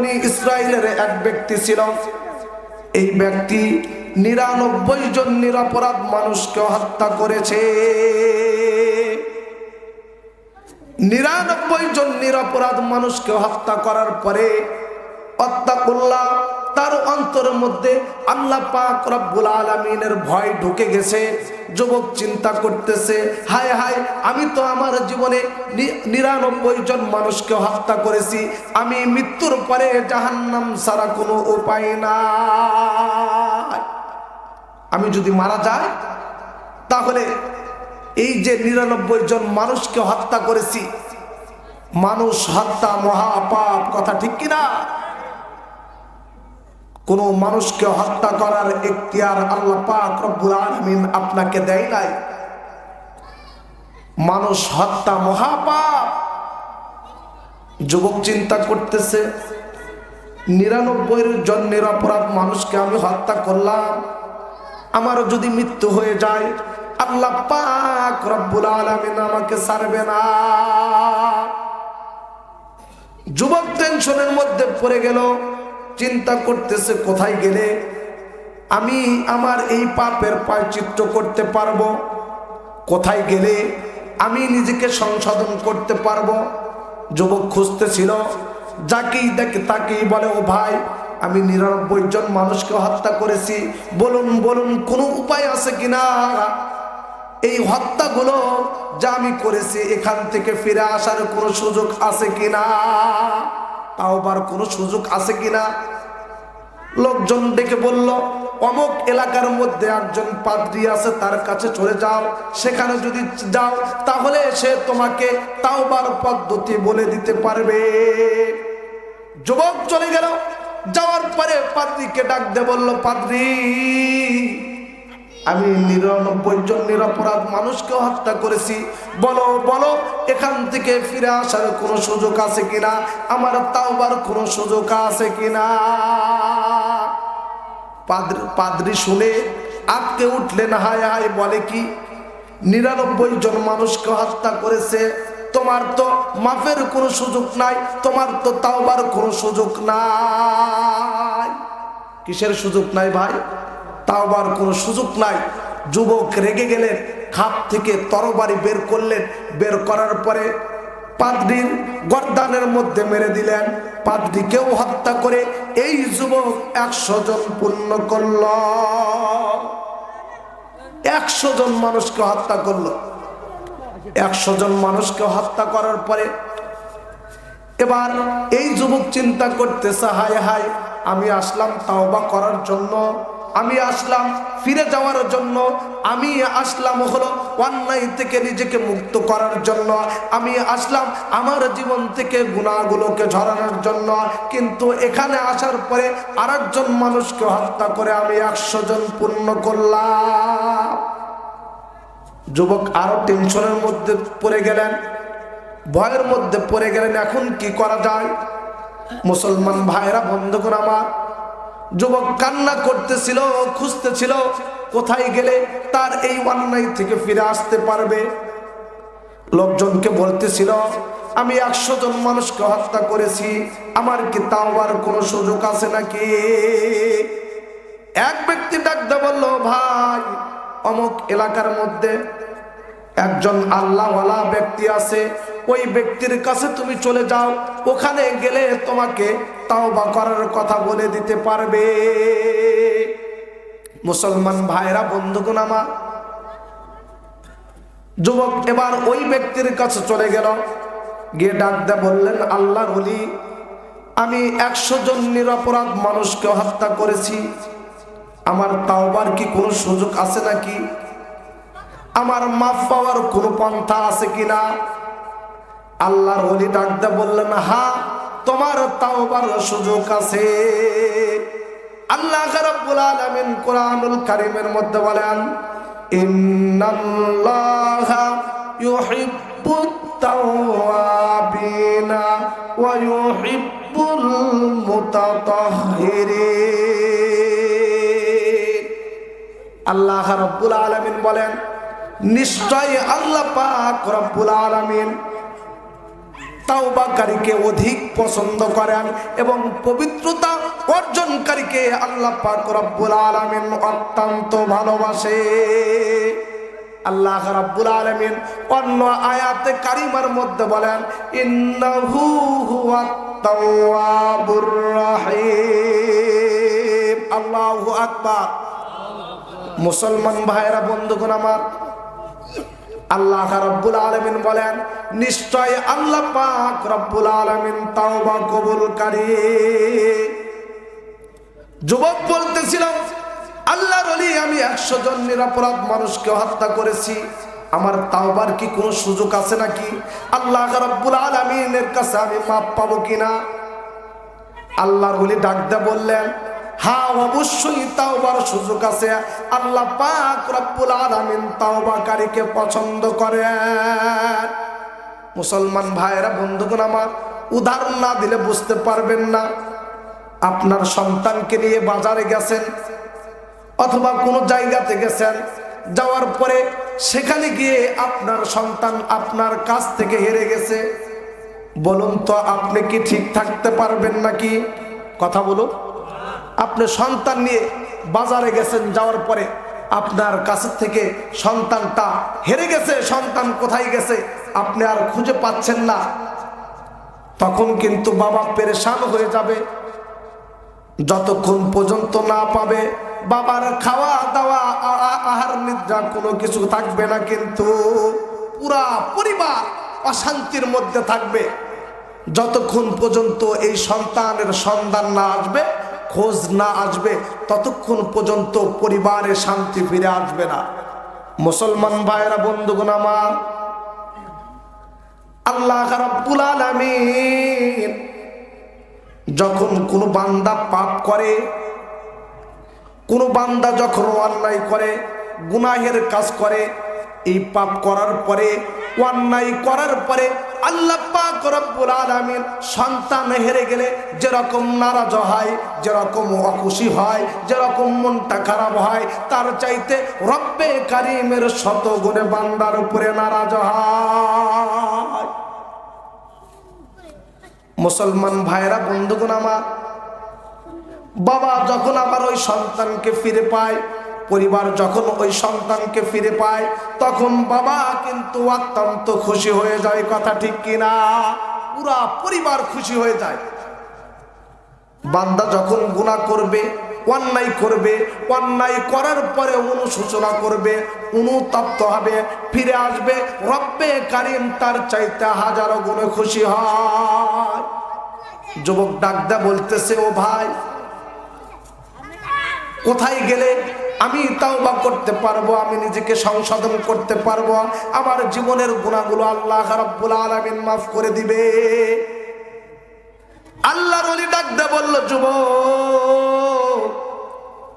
বনি ইসরায়েলের এক ব্যক্তি ছিল। এই ব্যক্তি নিরানব্বই জন নিরাপরাধ মানুষকে হত্যা করেছে। নিরানব্বই জন নিরাপরাধ মানুষকে হত্যা করার পরে অত্তাকুল্লাহ তার অন্তরের মধ্যে আল্লাহ পাক রব্বুল আলমিনের ভয় ঢুকে গেছে, যুবক চিন্তা করতেছে, হায় হায়, আমি তো আমার জীবনে নি- নিরানব্বই জন মানুষকে হত্যা করেছি, আমি মৃত্যুর পরে জাহান্নাম ছাড়া কোনো উপায় নাই। আমি যদি মারা যাই, তাহলে এই যে নিরানব্বই জন মানুষকে হত্যা করেছি, মানুষ হত্যা মহাপাপ, কথা ঠিক কিনা? কোন মানুষকে হত্যা করার এখতিয়ার আল্লাহ পাক রব্বুল আলামিন আপনাকে দেয় নাই। মানুষ হত্যা মহাপাপ। যুবক চিন্তা করতেছে নিরানব্বই জন নিরাপরাধ মানুষকে আমি হত্যা করলাম। আমারও যদি মৃত্যু হয়ে যায়, আল্লাহ পাক রব্বুল আলামিন আমাকে ছাড়বে না। যুবক টেনশনের মধ্যে পড়ে গেল। চিন্তা করতেছে কোথায় গেলে আমি আমার এই পাপের পায়চিত্র করতে পারব? কোথায় গেলে আমি নিজেকে সংশোধন করতে পারব? যুবক খুঁজতেছিল, যাকেই দেখে তাকেই বলে, ও ভাই, আমি নিরানব্বই জন মানুষকে হত্যা করেছি। বলুন বলুন, কোনো উপায় আছে কিনা এই হত্যাগুলো যা আমি করেছি, এখান থেকে ফিরে আসার কোনো সুযোগ আছে কিনা তাও বার কোনো সুযোগ আছে কিনা? লোকজন ডেকে বলল, অমুক এলাকার মধ্যে একজন পাদ্রী আছে, তার কাছে চলে যাও। সেখানে যদি যাও, তাহলে সে তোমাকে তাওবার পদ্ধতি বলে দিতে পারবে। যুবক চলে গেল। যাওয়ার পরে পাদ্রীকে ডাক দে বলল, পাদ্রী আমি নিরানব্বই জন নিরাপরাধ মানুষকে হত্যা করেছি। বলো বলো, এখান থেকে ফিরে আসার কোনো সুযোগ আছে কিনা? আমার তাওবার কোনো সুযোগ আছে কিনা? পাদ্রি শুনে আটকে উঠলেন, হায় হায়, বলে কি? নিরানব্বই জন মানুষকে হত্যা করেছে। তোমার তো মাফের কোনো সুযোগ নাই, তোমার তো তাওবার কোনো সুযোগ নাই। কিসের সুযোগ নাই ভাই? তাওবার কোনো সুযোগ নাই। যুবক রেগে গেলেন, খাপ থেকে তরবারি বের করলেন, বের করার পরে পাদ্রির গর্দানের মধ্যে মেরে দিলেন। পাদ্রিকেও হত্যা করে এই যুবক একশো জন পূর্ণ করল। একশো জন মানুষকে হত্যা করল। একশো জন মানুষকে হত্যা করার পরে এবার এই যুবক চিন্তা করতেছে, হায় হায়, আমি আসলাম তাওবা করার জন্য। আমি আসলাম, ফিরে যাওয়ার জন্য। আমি আসলাম হলো অন্যায় থেকে নিজেকে মুক্ত করার জন্য। আমি আসলাম আমার জীবন থেকে গুণাগুলোকে ঝরানোর জন্য। কিন্তু এখানে আসার পরে আরেকজন মানুষকে হত্যা করে আমি একশো জন পূর্ণ করলাম। যুবক আরও টেনশনের মধ্যে পড়ে গেলেন, ভয়ের মধ্যে পড়ে গেলেন, এখন কি করা যায়? মুসলমান ভাইরা, বন্ধুগণ আমার যুবক কান্না করতেছিল, খুঁজতেছিল, কোথায় গেলে তার এই অন্যায় থেকে ফিরে আসতে পারবে? লোকজনকে বলতেছিল, আমি একশো জন মানুষকে হত্যা করেছি, আমার কি তাওবার কোনো সুযোগ আছে নাকি? এক ব্যক্তি ডাকতে বলল, ভাই, অমুক এলাকার মধ্যে একজন আল্লাহওয়ালা ব্যক্তি আছে, ওই ব্যক্তির কাছে তুমি চলে যাও, ওখানে গেলে তোমাকে তাওবা করার কথা বলে দিতে পারবে। মুসলমান ভাইরা, বন্ধুগণ আমার, যুবক এবার ওই ব্যক্তির কাছে চলে গেল। গিয়ে ডাক ডাকতে বললেন আল্লাহ বলি আমি একশো জন নিরপরাধ মানুষকে হত্যা করেছি। আমার তাওবার কি কোনো সুযোগ আছে নাকি? আমার মাফ পাওয়ার কোনো পন্থা আছে কিনা? আল্লাহর হলি ডাকতে বললেন, হা, তোমার তাওবার সুযোগ আছে। আল্লাহ রাব্বুল আলামিন কোরআনুল কারীমের মধ্যে বলেন, ইন্নাল্লাহা ইউহিব্বুত তাওয়াবিনা ওয়া ইউহিব্বুল মুতাতাহহিরিন আল্লাহ রাব্বুল আলামিন বলেন নিশ্চয় আল্লাহ পাক রব্বুল আলামিন তাওবাকারীকে অধিক পছন্দ করেন এবং পবিত্রতা অর্জনকারীকে আল্লাহ পাক রব্বুল আলামিন অত্যন্ত ভালোবাসে। আল্লাহ রাব্বুল আলামিন অন্য আয়াতে কারিমার মধ্যে বলেন, ইন্নাহু হুয়াত তাওয়াবুর রহিম। আল্লাহু আকবার। মুসলমান ভাইরা বন্ধুগণ আমার আল্লাহ রব্বুল আলমিন বলেন, নিশ্চয় আল্লাহ পাক রব্বুল আলমিন তাওবা কবুলকারী যুবক বলতেছিলাম আল্লাহর অলি আমি একশো জন নিরাপরাধ মানুষকে হত্যা করেছি। আমার তাওবার কি কোনো সুযোগ আছে নাকি? আল্লাহ রব্বুল আলমিনের কাছে আমি মাপ পাবো কিনা? আল্লাহর বলি ডাকতে বললেন হ্যাঁ অবশ্যই তাওবার সুযোগ আছে। আল্লাহ পাক রব্বুল আলামিন তাওবাকারীকে পছন্দ করেন। মুসলমান ভাইয়েরা, বন্ধুগণ আমার, উদাহরণ না দিলে বুঝতে পারবেন না। আপনার সন্তানকে নিয়ে বাজারে গেছেন অথবা কোনো জায়গাতে গেছেন, যাওয়ার পরে সেখানে গিয়ে আপনার সন্তান আপনার কাছ থেকে হেরে গেছে। বলুন তো, আপনি কি ঠিক থাকতে পারবেন নাকি? কথা বলুন। আপনি সন্তান নিয়ে বাজারে গেছেন, যাওয়ার পরে আপনার কাছ থেকে সন্তানটা হেরে গেছে, সন্তান কোথায় গেছে, আপনি আর খুঁজে পাচ্ছেন না। তখন কিন্তু বাবা পেরেশান হয়ে যাবে। যতক্ষণ পর্যন্ত না পাবে, বাবার খাওয়া দাওয়া আহার নিদ্রা কোনো কিছু থাকবে না কিন্তু পুরা পরিবার অশান্তির মধ্যে থাকবে। যতক্ষণ পর্যন্ত এই সন্তানের সন্ধান না আসবে খোঁজ না আসবে, ততক্ষণ পর্যন্ত পরিবারে শান্তি ফিরে আসবে না। মুসলমান ভাইয়েরা, বন্ধুগণ আমার, আল্লাহ রাব্বুল আলামিন যখন কোনো বান্দা পাপ করে, কোনো বান্দা যখন অন্যায় করে, গুনাহের কাজ করে, এই পাপ করার পরে, অন্যায় করার পরে আল্লাহ পাক রব্বুল আলামিন সন্তান হেরে গেলে যেরকম নারাজ হয়, যেরকম অখুশি হয়, যেরকম মনটা খারাপ হয়, তার চাইতে রব্বে কারিমের শত গুণে বান্দার উপরে নারাজ হয়। মুসলমান ভাইরা বন্ধুগণ আমার, বাবা যখন আমার ওই সন্তানকে ফিরে পায় পরিবার যখন ওই সন্তানকে ফিরে পায়, তখন বাবা কিন্তু অত্যন্ত খুশি হয়ে যায়, কথা ঠিক কিনা? পুরা পরিবার খুশি হয়ে যায়। বান্দা যখন গুণা করবে, অন্যায় করবে, অন্যায় করার পরে অনুশোচনা করবে, অনুতপ্ত হবে, ফিরে আসবে, রব্বে কারিম তার চাইতে হাজারো গুণে খুশি হয়। যুবক ডাকদা বলতেছে, ও ভাই, কোথায় গেলে? আমি তাও বা করতে পারব, আমি নিজেকে সংশোধন করতে পারব, আমার জীবনের গুণাগুলো আল্লাহ রাব্বুল আলামিন মাফ করে দিবে। আল্লাহর ওলি ডাকতে বলল যুব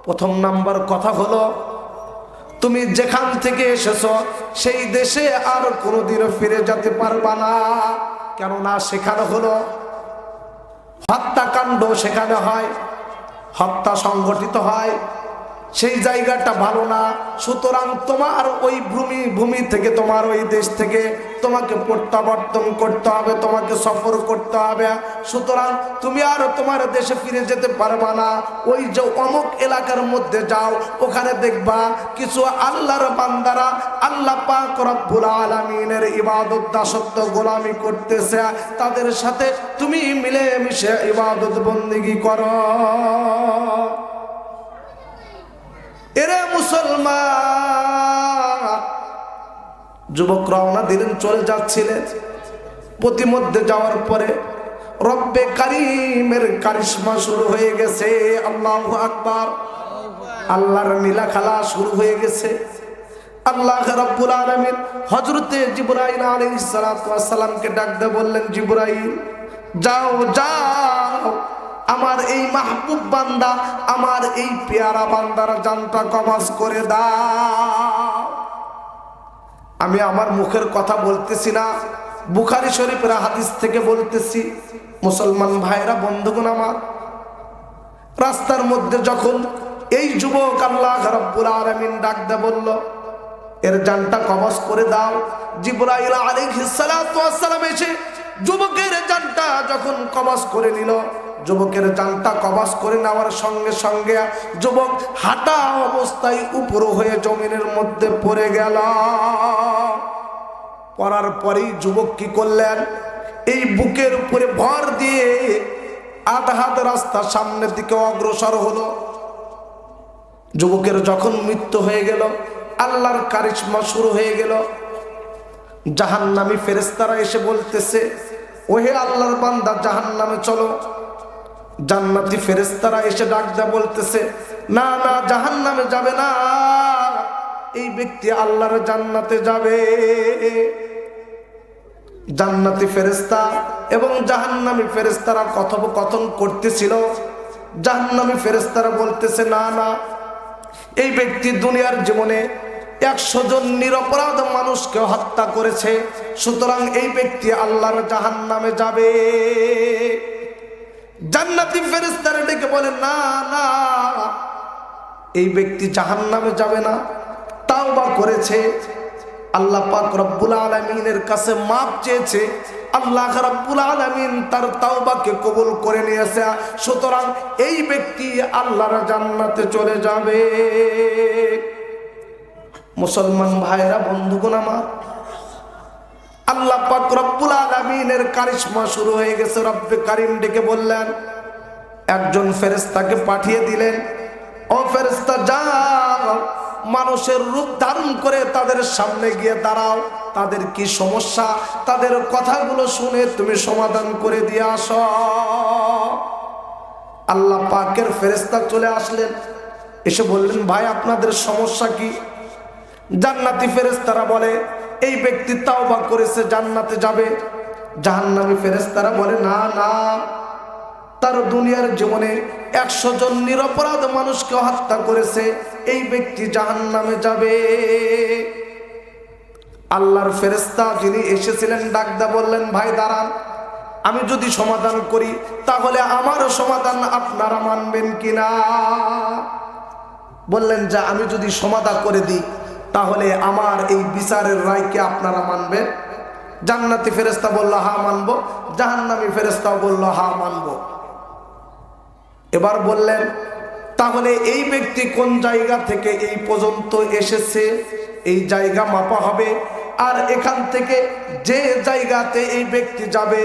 প্রথম নাম্বার কথা হলো, তুমি যেখান থেকে এসেছ, সেই দেশে আর কোনোদিনও ফিরে যেতে পারবা না। কেননা সেখানে হলো হত্যাকাণ্ড, সেখানে হয় হত্যা সংগঠিত হয়। সেই জায়গাটা ভালো না। সুতরাং তোমার ওই ভূমি ভূমি থেকে, তোমার ওই দেশ থেকে তোমাকে প্রত্যাবর্তন করতে হবে, তোমাকে সফর করতে হবে। সুতরাং তুমি আর তোমার দেশে ফিরে যেতে পারবা না। ওই যে অমুক এলাকার মধ্যে যাও, ওখানে দেখবা কিছু আল্লাহর বান্দারা আল্লাহ পাক রব্বুল আলামিনের ইবাদত দাসত্ব গোলামি করতেছে। তাদের সাথে তুমি মিলে মিশে ইবাদত বন্দিগি করো। এরে মুসলমান, যুবক রওনা দিলেন, চলে যাচ্ছিলেন। প্রতিমধ্যে যাওয়ার পরে রব্বে কারিমের কারিশমা শুরু হয়ে গেছে, আল্লাহ আকবার। আল্লাহর নীলা খেলা শুরু হয়ে গেছে। আল্লাহ রাব্বুল আলামিন হযরতে জিবরাইল আলাইহিস সালাতু ওয়াস সালামকে ডাক দিয়ে বললেন, জিবরাইল, যাও যাও। আমার এই মাহবুব বান্দা, আমার এই পেয়ারা বান্দার জানটা কবাজ করে দাও। আমি আমার মুখের কথা বলতেছি না, বুখারি শরীফের হাদিস থেকে বলতেছি, মুসলমান ভাইরা, বন্ধুগণ আমার, রাস্তার মধ্যে যখন এই যুবক আল্লাহ রাব্বুল আলামিন ডাক দে বলল, এর জানটা কবজ করে দাও। জিব্রাইল ওয়াস সালাম এসে যুবকের জানটা যখন কবাস করে নিল যুবকের জানটা কবাস করে নেওয়ার সঙ্গে সঙ্গে যুবক হাঁটা অবস্থায় উপর হয়ে জমিনের মধ্যে পড়ে গেল। পড়ার পরেই যুবক কি করলেন? এই বুকের উপরে ভর দিয়ে আধা হাত রাস্তা সামনের দিকে অগ্রসর হলো। যুবকের যখন মৃত্যু হয়ে গেল, আল্লাহর কারিশমা শুরু হয়ে গেল। জাহান নামি ফেরেস্তারা এসে বলতেছে, ওহে আল্লাহর বান্দা জাহান নামে চলো। জান্নাতি ফেরেস্তারা এসে ডাক দেয়া বলতেছে, না না জাহান নামে যাবে না। এই ব্যক্তি আল্লাহর জান্নাতে যাবে। জান্নাতি ফেরেস্তা এবং জাহান্নামী ফেরেস্তারা কথোপকথন করতেছিল। জাহান্নামী ফেরেস্তারা বলতেছে, না না, এই ব্যক্তি দুনিয়ার জীবনে একশো জন নিরপরাধ মানুষকে হত্যা করেছে। সুতরাং এই ব্যক্তি আল্লাহর জাহান নামে যাবে। জান্নাতি ফেরেস্তারা ডেকে বলে, না না, এই ব্যক্তি জাহান নামে যাবে না। তাও বা করেছে। আল্লাহ পাক রব্বুল আলমিনের কাছে মাপ চেয়েছে। আল্লাহ রব্বুল আলমিন তার তাওবাকে কবুল করে নিয়েছে। সুতরাং এই ব্যক্তি আল্লাহর জান্নাতে চলে যাবে। মুসলমান ভাইরা, বন্ধুগণ আমার আল্লাহ পাক রব্বুল আলমিনের কারিশমা শুরু হয়ে গেছে। রব্বে কারিম ডেকে বললেন, একজন ফেরেস্তাকে পাঠিয়ে দিলেন, ও ফেরেস্তা যাও। মানুষের রূপ ধারণ করে তাদের সামনে গিয়ে দাঁড়াও। তাদের কি সমস্যা? তাদের কথাগুলো শুনে তুমি সমাধান করে দিয়ে আস। আল্লাহ পাকের ফেরেস্তা চলে আসলেন। এসে বললেন, ভাই, আপনাদের সমস্যা কি? জান্নাতি ফেরেস্তারা বলে এই ব্যক্তি তাওবা করেছে, জান্নাতে যাবে। জাহান্নামী ফেরেস্তারা বলে, না না। তার দুনিয়ার জীবনে একশো জন নিরপরাধ মানুষকে হত্যা করেছে। এই ব্যক্তি জাহান নামে যাবে। আল্লাহর ফেরেস্তা যিনি এসেছিলেন, ডাকদা বললেন, ভাই, দাঁড়ান। আমি যদি সমাধান করি, তাহলে আমারও সমাধান আপনারা মানবেন কিনা? বললেন, যে, আমি যদি সমাধান করে দিই তাহলে আমার এই বিচারের রায়কে আপনারা মানবেন? জান্নাতি ফেরেস্তা বলল হা মানবো। জাহান্নামী ফেরেস্তাও বলল হা মানবো। এবার বললেন, তাহলে এই ব্যক্তি কোন জায়গা থেকে এই পর্যন্ত এসেছে? এই জায়গা মাপা হবে। আর এখান থেকে যে জায়গাতে এই ব্যক্তি যাবে,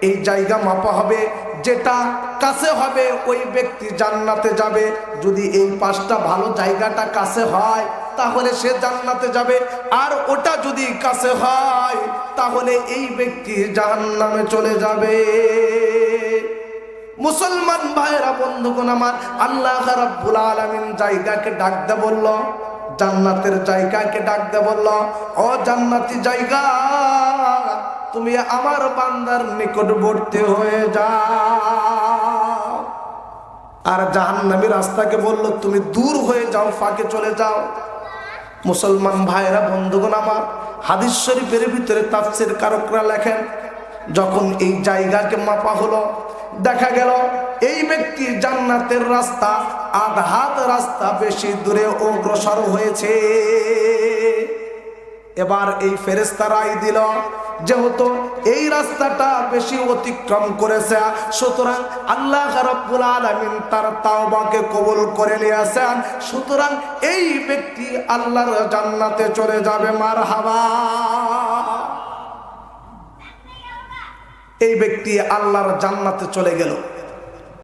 এই জায়গা মাপা হবে। যেটা কাছে হবে, ওই ব্যক্তি জান্নাতে যাবে। যদি এই পাঁচটা ভালো জায়গাটা কাছে হয় তাহলে সে জান্নাতে যাবে। আর ওটা যদি কাছে হয়, তাহলে এই ব্যক্তি জাহান্নামে চলে যাবে। মুসলমান ভাইরা বন্ধুগণ আমার, আল্লাহ রাব্বুল আলামিন জায়গাকে ডাক দে বলল, জান্নাতের জায়গাকে ডাক দে বলল, ও জান্নাতি জায়গা, তুমি আমার বান্দার নিকটবর্তী হয়ে যাও। আর জাহান্নামী রাস্তাকে বলল, তুমি দূর হয়ে যাও, ফাঁকে চলে যাও। মুসলমান ভাইরা বন্ধুগণ আমার, হাদিস শরীফের ভিতরে তাফসির কারকরা লেখেন, যখন এই জায়গাকে মাপা হলো, দেখা গেল এই ব্যক্তির জান্নাতের রাস্তা আধাত রাস্তা বেশি দূরে অগ্রসর হয়েছে। এবার এই ফেরেস্তা রায় দিল, যেহেতু এই রাস্তাটা বেশি অতিক্রম করেছে, সুতরাং আল্লাহ রাব্বুল আলামিন তার তাওবাকে কবুল করে নিয়েছেন, সুতরাং এই ব্যক্তি আল্লাহর জান্নাতে চলে যাবে, মারহাবা। এই ব্যক্তি আল্লাহর জান্নাতে চলে গেল।